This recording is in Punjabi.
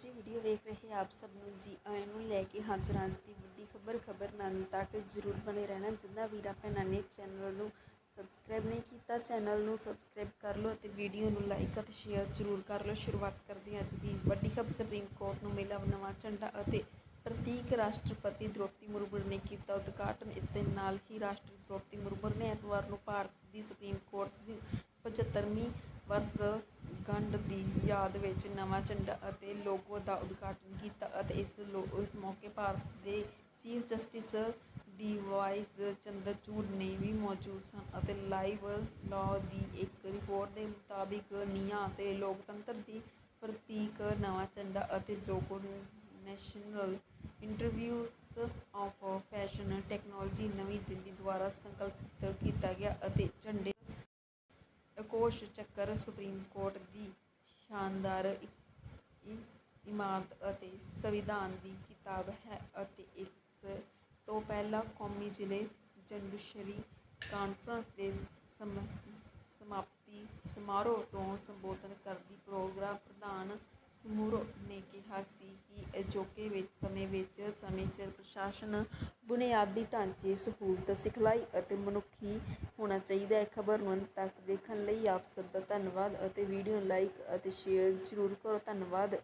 ਜੀ ਵੀਡੀਓ ਵੇਖ ਰਹੇ ਆਪ ਸਭ ਨੂੰ ਜੀ। ਆਇਆਂ ਨੂੰ ਲੈ ਕੇ ਹਾਜ਼ਰ ਹਾਂ ਅੱਜ ਦੀ ਵੱਡੀ ਖਬਰ ਖਬਰ ਨਾਲ ਤੱਕ ਜ਼ਰੂਰ ਬਣੇ ਰਹਿਣਾ। ਜਿੰਨਾ ਵੀਰਾ ਭੈਣਾਂ ਨੇ ਚੈਨਲ ਨੂੰ ਸਬਸਕ੍ਰਾਈਬ ਨਹੀਂ ਕੀਤਾ, ਚੈਨਲ ਨੂੰ ਸਬਸਕ੍ਰਾਈਬ ਕਰ ਲਓ ਅਤੇ ਵੀਡੀਓ ਨੂੰ ਲਾਈਕ ਅਤੇ ਸ਼ੇਅਰ ਜ਼ਰੂਰ ਕਰ ਲਓ। ਸ਼ੁਰੂਆਤ ਕਰਦੇ ਹਾਂ ਅੱਜ ਦੀ ਵੱਡੀ ਖਬਰ। ਸੁਪਰੀਮ ਕੋਰਟ ਨੂੰ ਮਿਲਿਆ ਨਵਾਂ ਝੰਡਾ ਅਤੇ ਪ੍ਰਤੀਕ ਰਾਸ਼ਟਰਪਤੀ ਦ੍ਰੋਪਦੀ ਮੁਰਮੂ ਨੇ ਕੀਤਾ ਉਦਘਾਟਨ। ਇਸ ਦੇ ਨਾਲ ਹੀ ਰਾਸ਼ਟਰਪਤੀ ਦ੍ਰੋਪਦੀ ਮੁਰਮੂ ਨੇ ਐਤਵਾਰ ਨੂੰ ਭਾਰਤ ਦੀ ਸੁਪਰੀਮ ਕੋਰਟ ਦੀ 75ਵੀਂ ਵਰ੍ਹਗੰਢ ਦੀ ਯਾਦ ਵਿੱਚ ਨਵਾਂ ਝੰਡਾ ਅਤੇ ਲੋਗੋ ਦਾ ਉਦਘਾਟਨ ਕੀਤਾ ਅਤੇ ਇਸ ਲੋ, ਇਸ ਮੌਕੇ ਭਾਰਤ ਦੇ chief justice D DY Chandrachud ਨੇ ਵੀ ਮੌਜੂਦ ਸਨ ਅਤੇ ਲਾਈਵ ਲਾਅ ਦੀ ਇੱਕ ਰਿਪੋਰਟ ਦੇ ਮੁਤਾਬਿਕ ਨਿਆਂ ਅਤੇ ਲੋਕਤੰਤਰ ਦੀ ਪ੍ਰਤੀਕ ਨਵਾਂ ਝੰਡਾ ਅਤੇ logo national interviews of fashion technology ਨਵੀਂ ਦਿੱਲੀ ਦੁਆਰਾ ਸੰਕਲਪਿਤ ਕੀਤਾ ਗਿਆ ਅਤੇ ਝੰਡੇ ਅਕੋਸ਼ ਚੱਕਰ ਸੁਪਰੀਮ ਕੋਰਟ ਦੀ ਸ਼ਾਨਦਾਰ ਇਮਾਰਤ ਅਤੇ ਸੰਵਿਧਾਨ ਦੀ ਕਿਤਾਬ ਹੈ ਅਤੇ ਇਸ ਤੋਂ ਪਹਿਲਾਂ ਕੌਮੀ ਜ਼ਿਲ੍ਹੇ ਜੰਡੂਸ਼ਰੀ ਕਾਨਫਰੰਸ ਦੇ ਸਮ- ਸਮਾਪਤੀ ਸਮਾਰੋਹ ਤੋਂ ਸੰਬੋਧਨ ਕਰਦੀ ਪ੍ਰੋਗਰਾਮ ਪ੍ਰਧਾਨ ਸਮੂਰੋ ਨੇ ਕਿਹਾ ਅਜੋਕੇ ਵਿੱਚ ਸਮੇਂ ਵਿੱਚ ਸਮੇਂ ਸਿਰ ਪ੍ਰਸ਼ਾਸਨ ਬੁਨਿਆਦੀ ਢਾਂਚੇ, ਸਹੂਲਤ, ਸਿਖਲਾਈ ਅਤੇ ਮਨੁੱਖੀ ਹੋਣਾ ਚਾਹੀਦਾ ਹੈ। ਖਬਰ ਨੂੰ ਅੰਤ ਤੱਕ ਦੇਖਣ ਲਈ ਆਪ ਸਭ ਦਾ ਧੰਨਵਾਦ ਅਤੇ ਵੀਡੀਓ ਨੂੰ ਲਾਈਕ ਅਤੇ ਸ਼ੇਅਰ ਜ਼ਰੂਰ ਕਰੋ। ਧੰਨਵਾਦ।